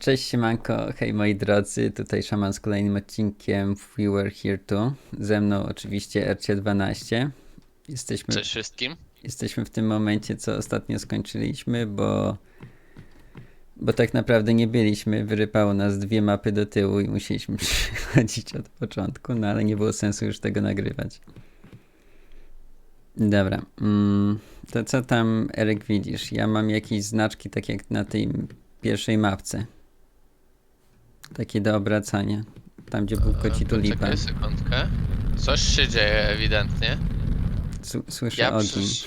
Cześć siemanko, hej moi drodzy, tutaj Szaman z kolejnym odcinkiem We Were Here Too. Ze mną oczywiście RC12. Jesteśmy, Cześć wszystkim. jesteśmy w tym momencie, co ostatnio skończyliśmy, bo, bo tak naprawdę nie byliśmy. Wyrypało nas dwie mapy do tyłu i musieliśmy przychodzić od początku, no ale nie było sensu już tego nagrywać. Dobra, mm, to co tam Erek widzisz? Ja mam jakieś znaczki, tak jak na tej pierwszej mapce. Takie do obracania. Tam, gdzie był koci tulipan. Czekaj sekundkę. Coś się dzieje ewidentnie. S- Słyszę Ja ogień. przysz...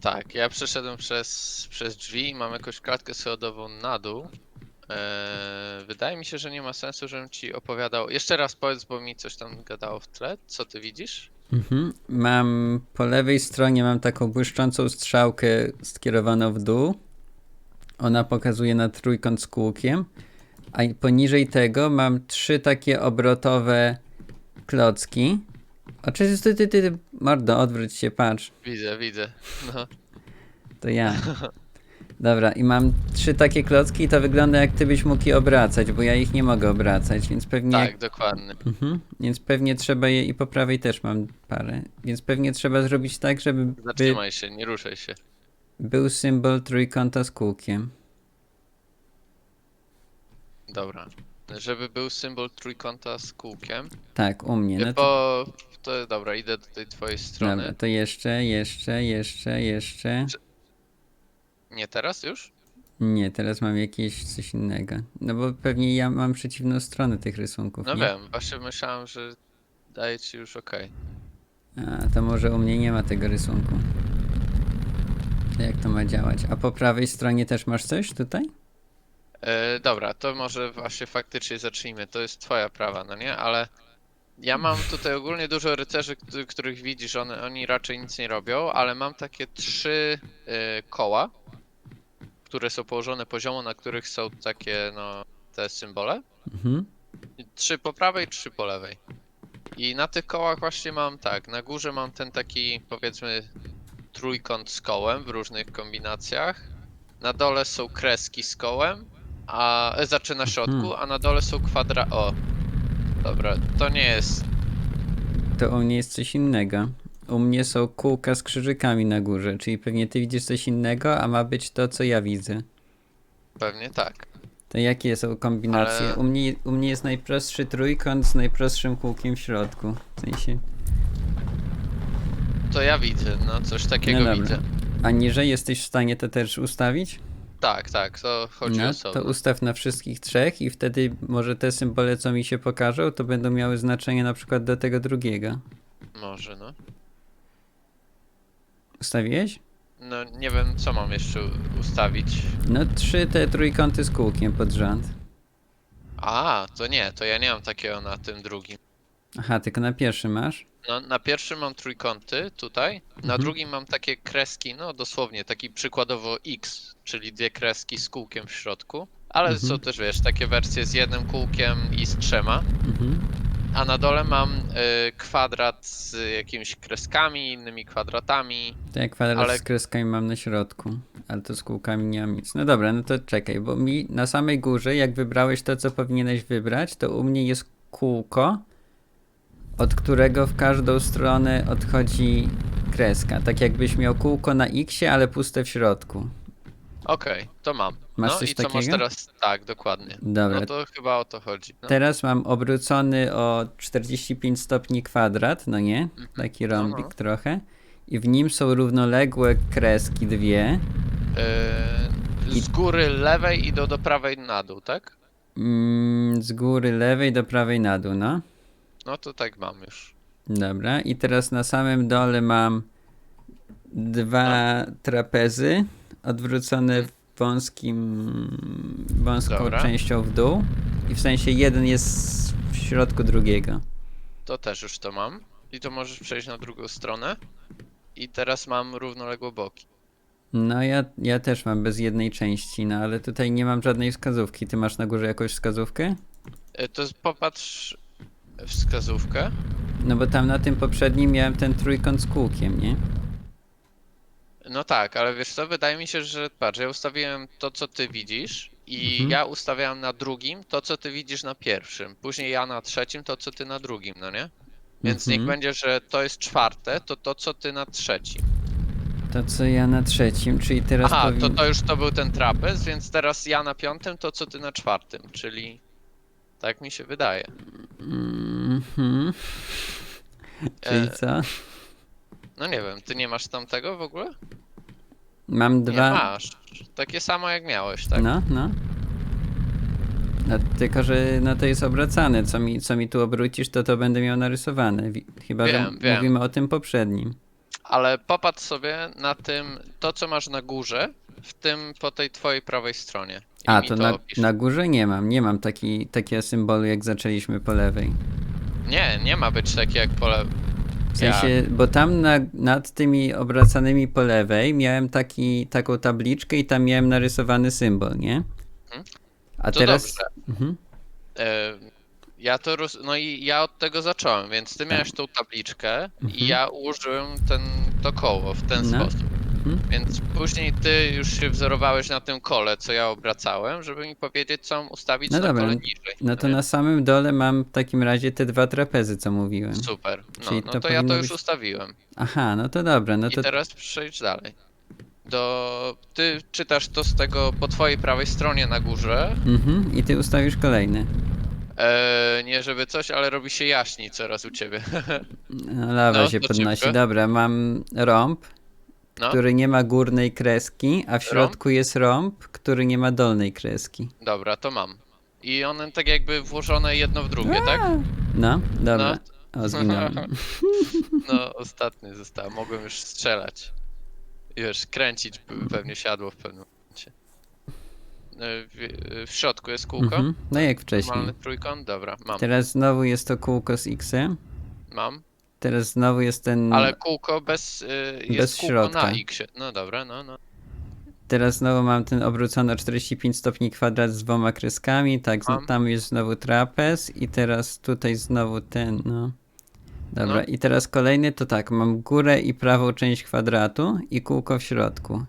Tak, ja przeszedłem przez, przez drzwi i mam jakąś klatkę schodową na dół. Eee, wydaje mi się, że nie ma sensu, żebym ci opowiadał. Jeszcze raz powiedz, bo mi coś tam gadało w tle. Co ty widzisz? Mhm. Mam po lewej stronie mam taką błyszczącą strzałkę skierowaną w dół. Ona pokazuje na trójkąt z kółkiem. A poniżej tego mam trzy takie obrotowe klocki. Oczywiście ty, ty, ty, mordo, odwróć się, patrz. Widzę, widzę. No. To ja. Dobra, i mam trzy takie klocki i to wygląda jak ty byś mógł je obracać, bo ja ich nie mogę obracać, więc pewnie... Tak, dokładnie. Mhm. Więc pewnie trzeba je i po prawej też mam parę. Więc pewnie trzeba zrobić tak, żeby by, Zatrzymaj się, nie ruszaj się. był symbol trójkąta z kółkiem. Dobra. Żeby był symbol trójkąta z kółkiem. Tak, u mnie. No to, Bo to dobra, idę do tej twojej strony. dobra, to jeszcze, jeszcze, jeszcze, jeszcze. Nie teraz już? Nie, teraz mam jakieś coś innego. No bo pewnie ja mam przeciwną stronę tych rysunków. No nie? wiem, właśnie myślałem, że daje ci już okej. A, to może u mnie nie ma tego rysunku. To Jak to ma działać? A po prawej stronie też masz coś tutaj? E, Dobra, to może właśnie faktycznie zacznijmy. To jest twoja prawa, no nie? Ale ja mam tutaj ogólnie dużo rycerzy, któ- których widzisz, one, oni raczej nic nie robią, ale mam takie trzy e, koła, które są położone poziomo, na których są takie, no, te symbole. Mhm. Trzy po prawej, trzy po lewej. I na tych kołach właśnie mam tak, na górze mam ten taki powiedzmy trójkąt z kołem w różnych kombinacjach. Na dole są kreski z kołem, a e, znaczy na środku, Mhm. a na dole są kwadra. O. Dobra, to nie jest. To u mnie jest coś innego. U mnie są kółka z krzyżykami na górze, czyli pewnie ty widzisz coś innego, a ma być to, co ja widzę. Pewnie tak. To jakie są kombinacje? Ale- U, mnie, u mnie jest najprostszy trójkąt z najprostszym kółkiem w środku. W sensie. To ja widzę, no coś takiego No dobra. widzę. A niżej jesteś w stanie to też ustawić? Tak, tak, to chodzi No, o to sobie. ustaw na wszystkich trzech i wtedy może te symbole, co mi się pokażą, to będą miały znaczenie na przykład do tego drugiego. Może, no. Ustawiłeś? No nie wiem, co mam jeszcze ustawić. No trzy te trójkąty z kółkiem pod rząd. A, to nie, to ja nie mam takiego na tym drugim. Aha, tylko na pierwszy masz? No, na pierwszym mam trójkąty tutaj, na Mhm. drugim mam takie kreski, no dosłownie, taki przykładowo X, czyli dwie kreski z kółkiem w środku. Ale Mhm. są też, wiesz, takie wersje z jednym kółkiem i z trzema. Mhm. A na dole mam y, kwadrat z jakimiś kreskami, innymi kwadratami. To ja kwadrat Ale- z kreskami mam na środku, ale to z kółkami nie mam nic. No dobra, no to czekaj, bo mi na samej górze, jak wybrałeś to, co powinieneś wybrać, to u mnie jest kółko, od którego w każdą stronę odchodzi kreska. Tak jakbyś miał kółko na X, ale puste w środku. Okej, to mam. Masz no coś i co masz takiego? teraz? Tak, dokładnie. Dobra, No to chyba o to chodzi. No. teraz mam obrócony o 45 stopni kwadrat, no nie? Taki rąbik Aha. trochę. I w nim są równoległe kreski dwie. Y, z góry lewej idą do prawej na dół, tak? Mm, z góry lewej do prawej na dół, no. No to tak mam już. Dobra, i teraz na samym dole mam dwa trapezy odwrócone w wąskim, wąską Dobra. częścią w dół. I w sensie jeden jest w środku drugiego. To też już to mam. I to możesz przejść na drugą stronę. I teraz mam równoległe boki. No ja, ja też mam bez jednej części, no ale tutaj nie mam żadnej wskazówki. Ty masz na górze jakąś wskazówkę? E, To z- popatrz wskazówkę. No bo tam na tym poprzednim miałem ten trójkąt z kółkiem, nie? No tak, ale wiesz co, wydaje mi się, że patrz, ja ustawiłem to, co ty widzisz I Mhm. ja ustawiałem na drugim to, co ty widzisz na pierwszym. Później ja na trzecim to, co ty na drugim, no nie? Więc niech Mhm. będzie, że to jest czwarte, to to, co ty na trzecim. To co ja na trzecim, czyli teraz Aha, powin... to to już to był ten trapez, więc teraz ja na piątym, to co ty na czwartym, czyli tak mi się wydaje. Mhm. Czyli E, co? No nie wiem, ty nie masz tamtego w ogóle? Mam Nie dwa... masz. Takie samo jak miałeś, tak? No, no. No, tylko, że no to jest obracane. Co mi, co mi tu obrócisz, to to będę miał narysowane. Wi- Chyba, że Wiem, wiem. mówimy o tym poprzednim. Ale popatrz sobie na tym, to co masz na górze, w tym po tej twojej prawej stronie. I A, mi to na, opisz. na górze nie mam. Nie mam taki, takiego symbolu, jak zaczęliśmy po lewej. Nie, nie ma być takie jak po lewej. W sensie, bo tam na, nad tymi obracanymi po lewej miałem taki, taką tabliczkę i tam miałem narysowany symbol, nie? Mhm. A To teraz... dobrze. Mhm. E, ja to roz... No i ja od tego zacząłem, więc ty miałeś tą tabliczkę Mhm. i ja ułożyłem ten, to koło w ten No. sposób. Mhm. Więc później ty już się wzorowałeś na tym kole, co ja obracałem, żeby mi powiedzieć, co mam ustawić No na dobra, kole niżej. No to na samym dole mam w takim razie te dwa trapezy, co mówiłem. Super. No, Czyli no to to, ja to już być- ustawiłem. Aha, no to dobra, no I to teraz przejdź dalej. Do... Ty czytasz to z tego po twojej prawej stronie na górze. Mhm, i ty ustawisz kolejny. Eee, nie żeby coś, ale robi się jaśniej coraz u ciebie. No, lawa No, się to podnosi. szybko. Dobra, mam rąb, No, który nie ma górnej kreski, a w środku jest rąb, który nie ma dolnej kreski. dobra, to mam. I one tak jakby włożone jedno w drugie, tak? No, dobra. O, zginąłem. No, ostatnie zostało. Mogłem już strzelać. Wiesz, kręcić by pewnie siadło w pewnym. E, W, w środku jest kółko. Mhm. No jak wcześniej. Normalny trójkąt? Dobra, mam. Teraz znowu jest to kółko z X-em. Mam. Teraz znowu jest ten. Ale kółko bez. y, jest. Bez kółko środka. na X. No dobra, no, no. Teraz znowu mam ten obrócony o 45 stopni kwadrat z dwoma kreskami. Tak, z- Mam. tam jest znowu trapez i teraz tutaj znowu ten, no. Dobra, No. i teraz kolejny to tak, mam górę i prawą część kwadratu i kółko w środku.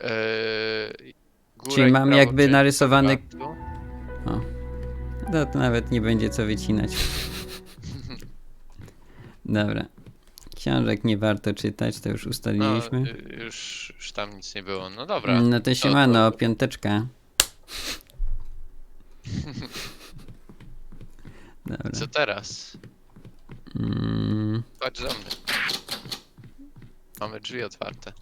Yy, górę Czyli i mam prawo jakby narysowany- kwadratu. No to nawet nie będzie co wycinać. Dobra. Książek nie warto czytać, to już No, ustaliliśmy. y, już, już tam nic nie było. No dobra. No to siemano, piąteczka. Dobra. Co teraz? Mm, Chodź za mnie. Mamy drzwi otwarte.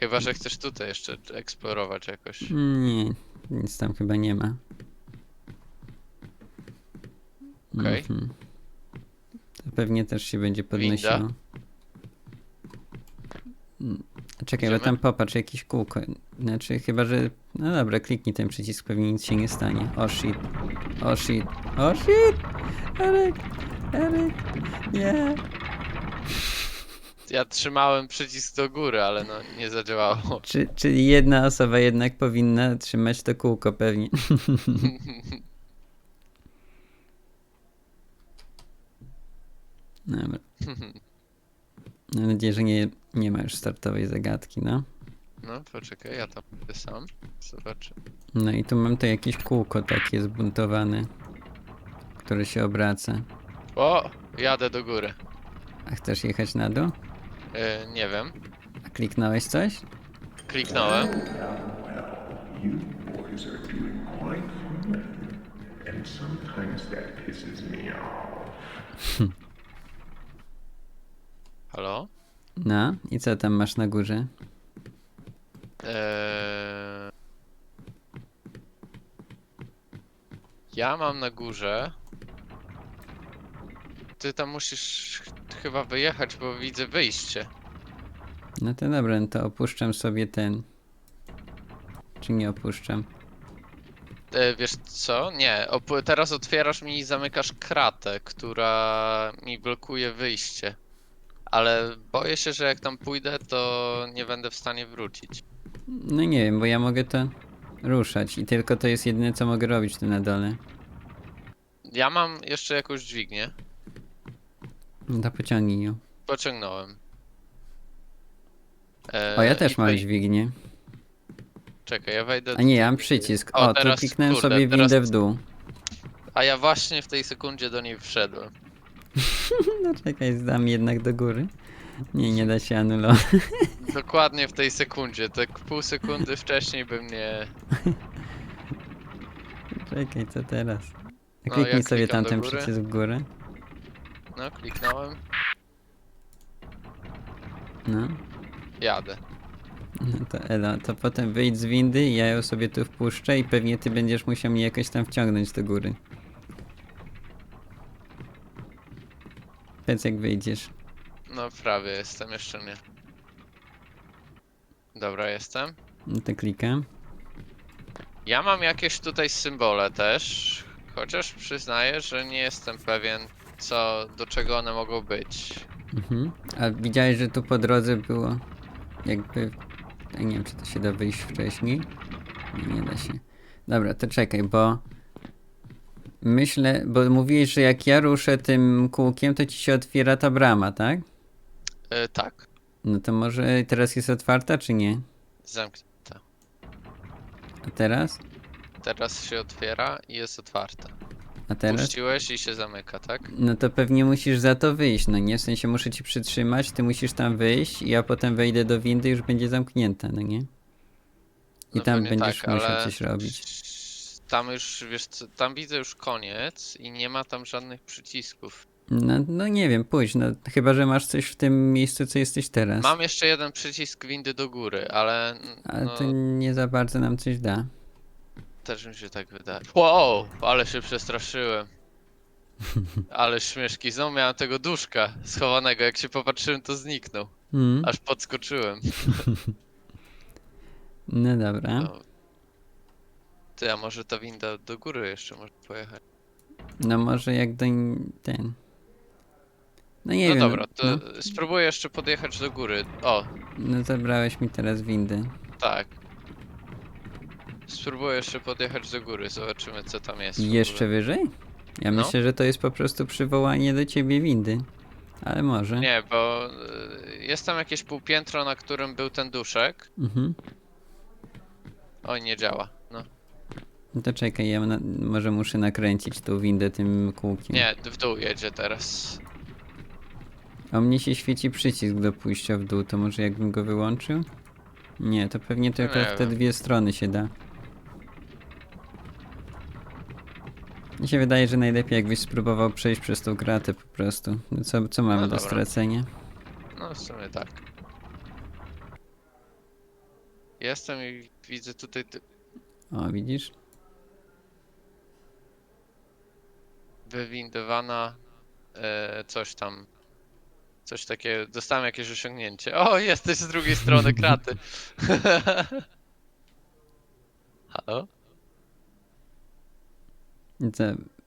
Chyba, że chcesz tutaj jeszcze eksplorować jakoś. nie, nic tam chyba nie ma. Okej. Mhm. To pewnie też się będzie podnosiło. Winda. Mm, Czekaj, bo Idziemy? tam popatrz, jakieś kółko. Znaczy, chyba, że... No dobra, kliknij ten przycisk, pewnie nic się nie stanie. O shit. O shit. O shit! Eryk! Eryk! Nie! Ja trzymałem przycisk do góry, ale no nie zadziałało. Czy, czyli jedna osoba jednak powinna trzymać to kółko pewnie. Dobra. Mam nadzieję, że nie, nie ma już startowej zagadki, no. No, poczekaj, ja tam będę sam. Zobaczę. No i tu mam to jakieś kółko takie zbuntowane, które się obraca. O! Jadę do góry. A chcesz jechać na dół? E, nie wiem. Kliknąłeś coś? Kliknąłem. You boys are doing quite fine. And sometimes that pisses me off. Halo? No, i co tam masz na górze? Eee... Ja mam na górze. Ty tam musisz chyba wyjechać, bo widzę wyjście. No to dobra, no to opuszczam sobie ten. Czy nie opuszczam? E, wiesz co? Nie, op- teraz otwierasz mi i zamykasz kratę, która mi blokuje wyjście. Ale boję się, że jak tam pójdę, to nie będę w stanie wrócić. No nie wiem, bo ja mogę to ruszać i tylko to jest jedyne co mogę robić tu na dole. Ja mam jeszcze jakąś dźwignię. No to pociągnij ją. Pociągnąłem. E, O, ja i też mam dźwignię. Czekaj, ja wejdę... A nie, ja mam przycisk. O, O, to teraz, kliknąłem kurde, sobie teraz- windę w dół. A ja właśnie w tej sekundzie do niej wszedłem. No czekaj, zdam jednak do góry. Nie, nie da się anulować. Dokładnie w tej sekundzie, tak pół sekundy wcześniej bym nie... Czekaj, co teraz? No, Kliknij ja sobie klikam do tamten góry. przycisk w górę. No, kliknąłem, No. jadę. No to Elo, to potem wyjdź z windy, ja ją sobie tu wpuszczę i pewnie ty będziesz musiał mnie jakoś tam wciągnąć do góry. Powiedz jak wyjdziesz. No prawie jestem, jeszcze nie. Dobra, jestem. No to klikam. Ja mam jakieś tutaj symbole też, chociaż przyznaję, że nie jestem pewien, co, do czego one mogą być. Mhm. A widziałeś, że tu po drodze było jakby... Ja nie wiem, czy to się da wyjść wcześniej. Nie, nie da się. Dobra, to czekaj, bo... Myślę, bo mówiłeś, że jak ja ruszę tym kółkiem, to ci się otwiera ta brama, tak? E, tak, No to może teraz jest otwarta, czy nie? zamknięte. A teraz? Teraz się otwiera i jest otwarta. A teraz? Puściłeś i się zamyka, tak? No to pewnie musisz za to wyjść, no nie? W sensie muszę ci przytrzymać, ty musisz tam wyjść i ja potem wejdę do windy i już będzie zamknięta, no nie? I No tam pewnie będziesz tak, musiał ale coś robić. Tam już, wiesz co, tam widzę już koniec i nie ma tam żadnych przycisków. No, no nie wiem, pójdź, no chyba, że masz coś w tym miejscu, co jesteś teraz. Mam jeszcze jeden przycisk windy do góry, ale Ale no, to nie za bardzo nam coś da. Też mi się tak wydaje. Wow, ale się przestraszyłem. Ale śmieszki, znowu miałem tego duszka schowanego, jak się popatrzyłem to zniknął. Mm. Aż podskoczyłem. No dobra. No. Ty, a może ta winda do góry jeszcze może pojechać? No może jak do ten... No nie no wiem. dobra, to no, spróbuję jeszcze podjechać do góry. O, no zabrałeś mi teraz windę. tak. Spróbuję jeszcze podjechać do góry, zobaczymy co tam jest. w jeszcze wyżej? Ja No. myślę, że to jest po prostu przywołanie do ciebie windy. Ale może. Nie, bo y, jest tam jakieś półpiętro, na którym był ten duszek. Mhm. Oj, nie działa. No. No to czekaj, ja na, może muszę nakręcić tą windę tym kółkiem. Nie, w dół jedzie teraz. A mnie się świeci przycisk do pójścia w dół, to może jakbym go wyłączył? Nie, to pewnie tylko nie w te wiem. dwie strony się da. Mi się wydaje, że najlepiej jakbyś spróbował przejść przez tą kratę po prostu. No co, co mamy No do dobra. stracenia? No, w sumie tak. Jestem i widzę tutaj. ty- O, widzisz? wywindowana e, coś tam. Coś takiego. Dostałem jakieś osiągnięcie. O, jesteś z drugiej strony kraty. Halo? Co,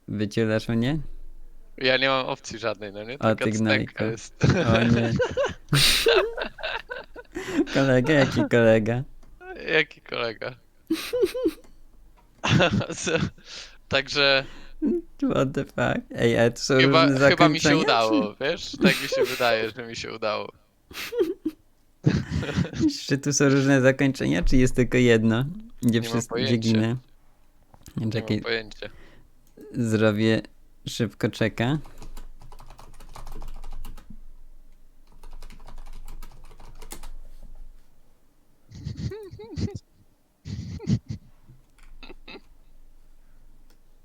wycielasz mnie? Ja nie mam opcji żadnej, no nie? A, Taka ty wstępka jest. O nie. kolega, jaki kolega? Jaki kolega? Co? Także What the fuck? Ej, ale to są chyba, różne chyba mi się zakończenia, udało, wiesz? Tak mi się wydaje, że mi się udało. Czy, tu są różne zakończenia, czy jest tylko jedno? Gdzie Nie mam wszyscy gdzie pojęcia. ginę? Nie Czekaj, mam pojęcia. Zrobię szybko czeka.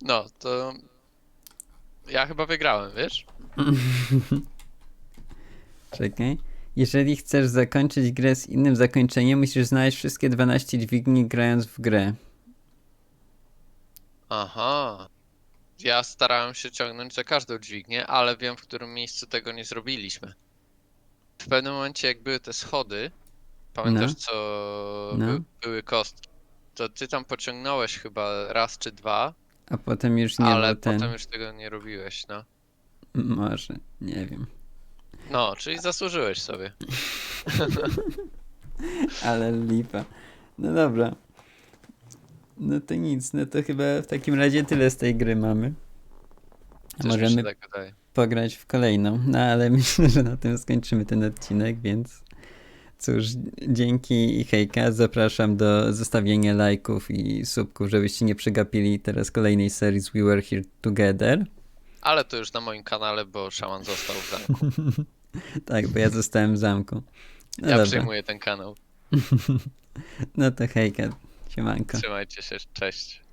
No, to ja chyba wygrałem, wiesz? Czekaj. Jeżeli chcesz zakończyć grę z innym zakończeniem, musisz znaleźć wszystkie 12 dźwigni grając w grę. Aha. Ja starałem się ciągnąć za każdą dźwignię, ale wiem, w którym miejscu tego nie zrobiliśmy. W pewnym momencie, jak były te schody, pamiętasz, No. co No. by, były kostki, to ty tam pociągnąłeś chyba raz czy dwa, A potem już nie ale był ten. potem już tego nie robiłeś, no. Może, nie wiem. No, czyli zasłużyłeś sobie. Ale lipa. No dobra. No to nic, no to chyba w takim razie tyle z tej gry mamy. Też możemy tak pograć w kolejną. No ale myślę, że na tym skończymy ten odcinek, więc Cóż, dzięki i hejka. Zapraszam do zostawienia lajków i subków, żebyście nie przegapili teraz kolejnej serii z We Were Here Together. Ale to już na moim kanale, bo szaman został w zamku. Tak, bo ja zostałem w zamku. No Ja dobra, przejmuję ten kanał. no to hejka. Siemanko. Trzymajcie się, cześć.